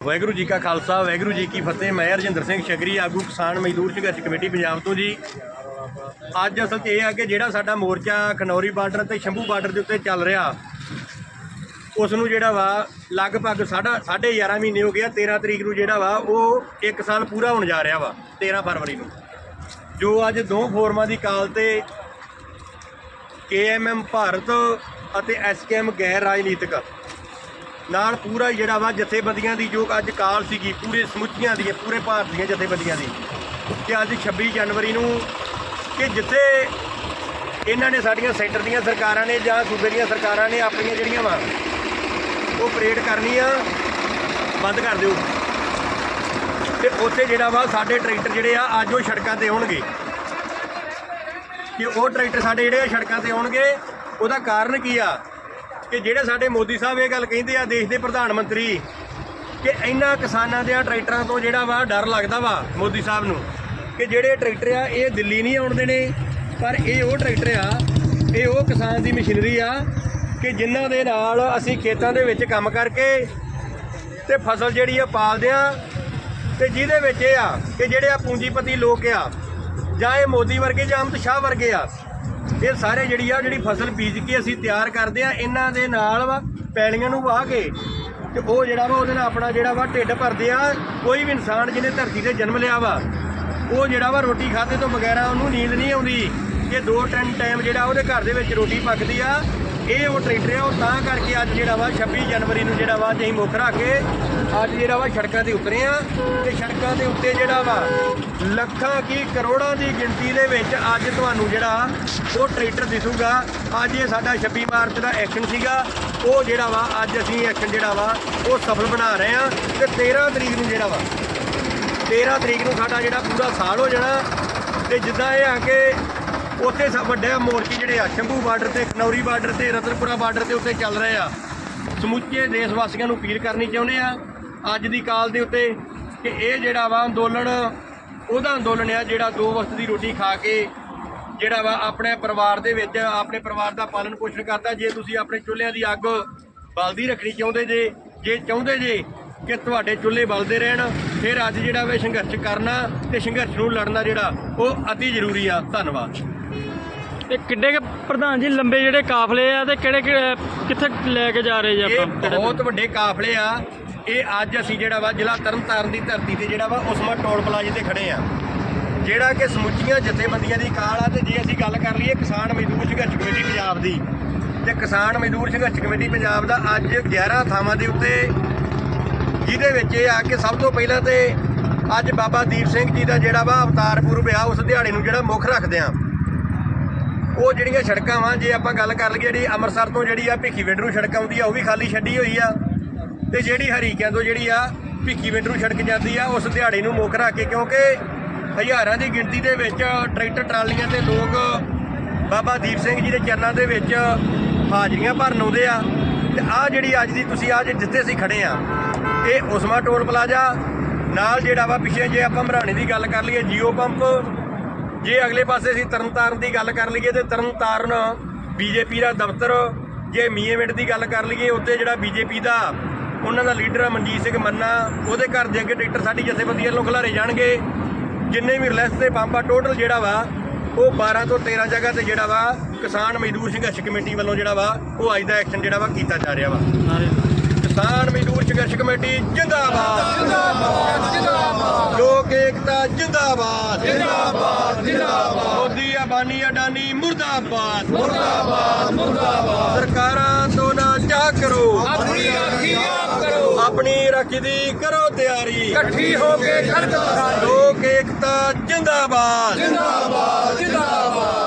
ਵਾਹਿਗੁਰੂ ਜੀ ਕਾ ਖਾਲਸਾ, ਵਾਹਿਗੁਰੂ ਜੀ ਕੀ ਫਤਿਹ। ਮੈਂ ਰਜਿੰਦਰ ਸਿੰਘ ਸ਼ਗਰੀ ਆਗੂ ਕਿਸਾਨ ਮਜ਼ਦੂਰ ਸੰਘਰਸ਼ ਕਮੇਟੀ ਪੰਜਾਬ ਤੋਂ ਜੀ। ਅੱਜ ਅਸਲ 'ਚ ਇਹ ਆ ਕਿ ਜਿਹੜਾ ਸਾਡਾ ਮੋਰਚਾ ਖਨੌਰੀ ਬਾਰਡਰ ਤੇ ਸ਼ੰਭੂ ਬਾਰਡਰ ਦੇ ਉੱਤੇ ਚੱਲ ਰਿਹਾ, ਉਸ ਨੂੰ ਜਿਹੜਾ ਵਾ ਲਗਭਗ ਸਾਢਾ ਸਾਢੇ 11 ਮਹੀਨੇ ਹੋ ਗਿਆ 13 ਤਰੀਕ ਨੂੰ ਜਿਹੜਾ ਵਾ ਉਹ 1 ਸਾਲ ਪੂਰਾ ਹੋਣ ਜਾ ਰਿਹਾ ਵਾ 13 ਫਰਵਰੀ ਨੂੰ। ਜੋ ਅੱਜ ਦੋ ਫੋਰਮਾਂ ਦੀ ਕਾਲ ਤੇ ਕੇਐਮਐਮ ਭਾਰਤ ਅਤੇ ਐਸਕੇਐਮ ਗੈਰ ਰਾਜਨੀਤਿਕ ਨਾਲ ਪੂਰਾ ਜਿਹੜਾ ਵਾ ਜਥੇਬੰਦੀਆਂ ਦੀ, ਜੋ ਅੱਜ ਕਾਲ ਸੀਗੀ, ਪੂਰੇ ਸਮੁੱਚੀਆਂ ਦੀ ਪੂਰੇ ਭਾਰਤ ਦੀਆਂ ਜਥੇਬੰਦੀਆਂ ਦੀ। ਕਿ ਅੱਜ 26 ਜਨਵਰੀ ਨੂੰ ਕਿ ਜਿੱਥੇ ਇਹਨਾਂ ਨੇ ਸਾਡੀਆਂ ਸੈਂਟਰ ਦੀਆਂ ਸਰਕਾਰਾਂ ਨੇ ਜਾਂ ਸੂਬੇ ਦੀਆਂ ਸਰਕਾਰਾਂ ਨੇ ਆਪਣੀਆਂ ਜਿਹੜੀਆਂ ਵਾ, ਉਹ ਪਰੇਡ ਕਰਨੀ ਆ ਬੰਦ ਕਰ ਦਿਓ। ਤੇ ਉੱਥੇ ਜਿਹੜਾ ਵਾ ਸਾਡੇ ਟਰੈਕਟਰ ਜਿਹੜੇ ਆ, ਅੱਜ ਉਹ ਸੜਕਾਂ ਤੇ ਆਉਣਗੇ। ਕਿ ਉਹ ਟਰੈਕਟਰ ਸਾਡੇ ਜਿਹੜੇ ਆ ਸੜਕਾਂ ਤੇ ਆਉਣਗੇ, ਉਹਦਾ ਕਾਰਨ ਕੀ ਆ? ਕਿ ਜਿਹੜੇ ਸਾਡੇ ਮੋਦੀ ਸਾਹਿਬ ਇਹ ਗੱਲ ਕਹਿੰਦੇ ਆ ਦੇਸ਼ ਦੇ ਪ੍ਰਧਾਨ ਮੰਤਰੀ, ਕਿ ਇਹਨਾਂ ਕਿਸਾਨਾਂ ਦੇ ਟਰੈਕਟਰਾਂ ਤੋਂ ਜਿਹੜਾ ਵਾ ਡਰ ਲੱਗਦਾ ਵਾ ਮੋਦੀ ਸਾਹਿਬ ਨੂੰ, ਕਿ ਜਿਹੜੇ ਟਰੈਕਟਰ ਆ ਇਹ ਦਿੱਲੀ ਨਹੀਂ ਆਉਣ ਦੇਣੇ, ਪਰ ਇਹ ਉਹ ਟਰੈਕਟਰ ਆ, ਇਹ ਉਹ ਕਿਸਾਨ ਦੀ ਮਸ਼ੀਨਰੀ ਆ, ਕਿ ਜਿਨ੍ਹਾਂ ਦੇ ਨਾਲ ਅਸੀਂ ਖੇਤਾਂ ਦੇ ਵਿੱਚ ਕੰਮ ਕਰਕੇ ਤੇ ਫਸਲ ਜਿਹੜੀ ਆ ਪਾਲਦੇ ਆ, ਤੇ ਜਿਹਦੇ ਵਿੱਚ ਇਹ ਆ ਕਿ ਜਿਹੜੇ ਆ ਪੂੰਜੀਪਤੀ ਲੋਕ ਆ ਜਾਂ ਇਹ ਮੋਦੀ ਵਰਗੇ ਜਾਂ ਅਮਿਤ ਸ਼ਾਹ ਵਰਗੇ ਆ, ਇਹ ਸਾਰੇ ਜਿਹੜੀ ਆ ਜਿਹੜੀ ਫਸਲ ਬੀਜ ਕੇ ਅਸੀਂ ਤਿਆਰ ਕਰਦੇ ਆ, ਇਹਨਾਂ ਦੇ ਨਾਲ ਵਾ ਪੈਲੀਆਂ ਨੂੰ ਵਾਹ ਕੇ ਤੇ ਉਹ ਜਿਹੜਾ ਵਾ ਉਹਦੇ ਨਾਲ ਆਪਣਾ ਜਿਹੜਾ ਵਾ ਢਿੱਡ ਭਰਦੇ ਆ, ਕੋਈ ਵੀ ਇਨਸਾਨ ਜਿਹਨੇ ਧਰਤੀ ਤੇ ਜਨਮ ਲਿਆ ਵਾ, ਉਹ ਜਿਹੜਾ ਵਾ ਰੋਟੀ ਖਾਦੇ ਤੋਂ ਬਗੈਰਾ ਉਹਨੂੰ ਨੀਂਦ ਨਹੀਂ ਆਉਂਦੀ ਕਿ ਦੋ ਟਾਈਮ ਟਾਈਮ ਜਿਹੜਾ ਉਹਦੇ ਘਰ ਦੇ ਵਿੱਚ ਰੋਟੀ ਪੱਕਦੀ ਆ ਇਹ ਉਹ ਟਰੈਕਟਰ ਆ, ਉਹ ਤਾਂ ਕਰਕੇ ਅੱਜ ਜਿਹੜਾ ਵਾ 26 ਜਨਵਰੀ ਨੂੰ ਜਿਹੜਾ ਵਾ ਅਸੀਂ ਮੁੱਖ ਰੱਖ ਕੇ ਅੱਜ ਜਿਹੜਾ ਵਾ ਸੜਕਾਂ ਤੇ ਉਤਰੇ ਆ ਤੇ ਸੜਕਾਂ ਦੇ ਉੱਤੇ ਜਿਹੜਾ ਵਾ ਲੱਖਾਂ ਕੀ ਕਰੋੜਾਂ ਦੀ ਗਿਣਤੀ ਦੇ ਵਿੱਚ ਅੱਜ ਤੁਹਾਨੂੰ ਜਿਹੜਾ ਉਹ ਟਰੈਕਟਰ ਦਿਸੂਗਾ। ਅੱਜ ਇਹ ਸਾਡਾ 26 ਮਾਰਚ ਦਾ ਐਕਸ਼ਨ ਸੀਗਾ। ਉਹ ਜਿਹੜਾ ਵਾ ਅੱਜ ਅਸੀਂ ਐਕਸ਼ਨ ਜਿਹੜਾ ਵਾ ਉਹ ਸਫਲ ਬਣਾ ਰਹੇ ਆ ਤੇ 13 ਤਰੀਕ ਨੂੰ ਜਿਹੜਾ ਵਾ 13 ਤਰੀਕ ਨੂੰ ਸਾਡਾ ਜਿਹੜਾ ਪੂਰਾ ਸਾਲ ਹੋ ਜਾਣਾ ਤੇ ਜਿੱਦਾਂ ਇਹ ਆ ਕੇ ਉੱਥੇ ਸਭ ਵੱਡੇ ਮੋਰਚੇ ਜਿਹੜੇ ਆ, ਸ਼ੰਭੂ ਬਾਰਡਰ ਤੇ, ਖਨੌਰੀ ਬਾਰਡਰ ਤੇ, ਰਤਨਪੁਰਾ ਬਾਰਡਰ ਤੇ ਉੱਤੇ ਚੱਲ ਰਹੇ ਆ। ਸਮੁੱਚੇ ਦੇਸ਼ ਵਾਸੀਆਂ ਨੂੰ ਅਪੀਲ ਕਰਨੀ ਚਾਹੁੰਦੇ ਆ ਅੱਜ ਦੀ ਕਾਲ ਦੇ ਉੱਤੇ ਕਿ ਇਹ ਜਿਹੜਾ ਵਾ ਅੰਦੋਲਨ, ਉਹਦਾ ਅੰਦੋਲਨ ਆ ਜਿਹੜਾ ਦੋ ਵਕਤ ਦੀ ਰੋਟੀ ਖਾ ਕੇ ਜਿਹੜਾ ਵਾ ਆਪਣੇ ਪਰਿਵਾਰ ਦੇ ਵਿੱਚ, ਆਪਣੇ ਪਰਿਵਾਰ ਦਾ ਪਾਲਣ ਪੋਸ਼ਣ ਕਰਦਾ। ਜੇ ਤੁਸੀਂ ਆਪਣੇ ਚੁੱਲ੍ਹਿਆਂ ਦੀ ਅੱਗ ਬਲਦੀ ਰੱਖਣੀ ਚਾਹੁੰਦੇ ਜੇ ਜੇ ਚਾਹੁੰਦੇ ਜੇ ਕਿ ਤੁਹਾਡੇ ਚੁੱਲ੍ਹੇ ਬਲਦੇ ਰਹਿਣ, ਫਿਰ ਅੱਜ ਜਿਹੜਾ ਵੇ ਸੰਘਰਸ਼ ਕਰਨਾ ਤੇ ਸੰਘਰਸ਼ ਨੂੰ ਲੜਨਾ ਜਿਹੜਾ, ਉਹ ਅਤੀ ਜ਼ਰੂਰੀ ਆ। ਧੰਨਵਾਦ। ਇਹ ਕਿੱਡੇ ਕੁ ਪ੍ਰਧਾਨ ਜੀ, ਲੰਬੇ ਜਿਹੜੇ ਕਾਫਲੇ ਆ ਤੇ ਕਿਹੜੇ ਕਿਹੜੇ, ਕਿੱਥੇ ਲੈ ਕੇ ਜਾ ਰਹੇ ਜੀ ਇਹ ਆਪਾਂ ਬਹੁਤ ਵੱਡੇ ਕਾਫਲੇ ਆ। ਇਹ ਅੱਜ ਅਸੀਂ ਜਿਹੜਾ ਵਾ, ਜ਼ਿਲ੍ਹਾ ਤਰਨਤਾਰਨ ਦੀ ਧਰਤੀ ਤੇ ਜਿਹੜਾ ਵਾ, ਉਸਮਾ ਟੋਲ ਪਲਾਜ਼ੇ ਤੇ ਖੜੇ ਆ। ਜਿਹੜਾ ਕਿ ਸਮੁੱਚੀਆਂ ਜਥੇਬੰਦੀਆਂ ਦੀ ਕਾਲ ਆ ਤੇ ਜੇ ਅਸੀਂ ਗੱਲ ਕਰ ਲਈਏ ਕਿਸਾਨ ਮਜ਼ਦੂਰ ਸੰਘਰਸ਼ ਕਮੇਟੀ ਪੰਜਾਬ ਦੀ, ਤੇ ਕਿਸਾਨ ਮਜ਼ਦੂਰ ਸੰਘਰਸ਼ ਕਮੇਟੀ ਪੰਜਾਬ ਦਾ ਅੱਜ 11 ਥਾਵਾਂ ਦੇ ਉੱਤੇ, ਜਿਹਦੇ ਵਿੱਚ ਇਹ ਆ ਕਿ ਸਭ ਤੋਂ ਪਹਿਲਾਂ ਤੇ ਅੱਜ ਬਾਬਾ ਦੀਪ ਸਿੰਘ ਜੀ ਦਾ ਜਿਹੜਾ ਵਾ ਅਵਤਾਰ ਪੁਰਬ ਆ ਉਸ ਦਿਹਾੜੇ ਨੂੰ ਜਿਹੜਾ ਮੁੱਖ ਰੱਖਦੇ ਆ। ਉਹ ਜਿਹੜੀਆਂ ਸੜਕਾਂ ਵਾਂ, ਜੇ ਆਪਾਂ ਗੱਲ ਕਰ ਲਈਏ ਜਿਹੜੀ ਅੰਮ੍ਰਿਤਸਰ ਤੋਂ ਜਿਹੜੀ ਆ ਭਿੱਖੀਵਿੰਡ ਨੂੰ ਸੜਕ ਆਉਂਦੀ ਆ, ਉਹ ਵੀ ਖਾਲੀ ਛੱਡੀ ਹੋਈ ਆ। ਤੇ ਜਿਹੜੀ ਹਰੀਕਿਆਂ ਤੋਂ ਜਿਹੜੀ ਆ ਭਿੱਖੀਵਿੰਡ ਨੂੰ ਸੜਕ ਜਾਂਦੀ ਆ, ਉਸ ਦਿਹਾੜੀ ਨੂੰ ਮੁੱਖ ਰੱਖ ਕੇ, ਕਿਉਂਕਿ ਹਜ਼ਾਰਾਂ ਦੀ ਗਿਣਤੀ ਦੇ ਵਿੱਚ ਟਰੈਕਟਰ, ਟਰਾਲੀਆਂ ਤੇ ਲੋਕ ਬਾਬਾ ਦੀਪ ਸਿੰਘ ਜੀ ਦੇ ਚਰਨਾਂ ਦੇ ਵਿੱਚ ਹਾਜ਼ਰੀਆਂ ਭਰਨ ਆਉਂਦੇ ਆ। ਤੇ ਆ ਜਿਹੜੀ ਅੱਜ ਦੀ ਤੁਸੀਂ ਅੱਜ ਜਿੱਥੇ ਅਸੀਂ ਖੜੇ ਆ, ਇਹ ਉਸਮਾ ਟੋਲ ਪਲਾਜ਼ਾ, ਨਾਲ ਜਿਹੜਾ ਵਾ ਪਿੱਛੇ ਜੇ ਆਪਾਂ ਮਰਾਣੇ ਦੀ ਗੱਲ ਕਰ ਲਈਏ, ਜੀਓ ਪੰਪ ਜੇ ਅਗਲੇ ਪਾਸੇ ਅਸੀਂ ਤਰਨਤਾਰਨ ਦੀ ਗੱਲ ਕਰ ਲਈਏ ਤੇ ਤਰਨਤਾਰਨ ਬੀਜੇਪੀ ਦਾ ਦਫ਼ਤਰ, ਜੇ ਮੀਏਵਿੰਡ ਦੀ ਗੱਲ ਕਰ ਲਈਏ ਉੱਤੇ ਜਿਹੜਾ ਬੀਜੇਪੀ ਦਾ, ਉਹਨਾਂ ਦਾ ਲੀਡਰ ਆ ਮਨਜੀਤ ਸਿੰਘ ਮੰਨਾ, ਉਹਦੇ ਘਰ ਦੇ ਅੱਗੇ ਟਰੈਕਟਰ ਸਾਡੀ ਜਥੇਬੰਦੀ ਵੱਲੋਂ ਖਿਲਾਰੇ ਜਾਣਗੇ। ਜਿੰਨੇ ਵੀ ਰਿਲੈਕਸ ਦੇ ਪੰਪ ਆ ਟੋਟਲ ਜਿਹੜਾ ਵਾ, ਉਹ 12 ਤੋਂ 13 ਜਗ੍ਹਾ ਤੇ ਜਿਹੜਾ ਵਾ, ਕਿਸਾਨ ਮਜ਼ਦੂਰ ਸੰਘਰਸ਼ ਕਮੇਟੀ ਵੱਲੋਂ ਜਿਹੜਾ ਵਾ, ਉਹ ਅੱਜ ਦਾ ਐਕਸ਼ਨ ਜਿਹੜਾ ਵਾ ਕੀਤਾ ਜਾ ਰਿਹਾ ਵਾ ਨਾਰੇ ਕਿਸਾਨ ਮਜ਼ਦੂਰ ਸੰਘਰਸ਼ ਕਮੇਟੀ ਜਿੰਦਾਬਾਦ। ਜਿੰਦਾਬਾਦ ਜਿੰਦਾਬਾਦ ਲੋਕ ਏਕਤਾ ਜਿੰਦਾਬਾਦ। ਜਿੰਦਾਬਾਦ ਜਿੰਦਾਬਾਦ ਮੋਦੀ, ਅਬਾਨੀ, ਅਡਾਨੀ, ਮੁਰਦਾਬਾਦ। ਮੁਰਦਾਬਾਦ ਮੁਰਦਾਬਾਦ ਸਰਕਾਰਾਂ ਤੋਂ ਨਾ ਜਾ ਕਰੋ। ਆਪਣੀ ਰਾਖੀ ਆਪ ਕਰੋ ਆਪਣੀ ਰੱਖੀ ਦੀ ਕਰੋ ਤਿਆਰੀ। ਇਕੱਠੀ ਹੋ ਕੇ ਖੜਕਾ ਲੋਕ ਏਕਤਾ ਜਿੰਦਾਬਾਦ ਜਿੰਦਾਬਾਦ ਜਿੰਦਾਬਾਦ।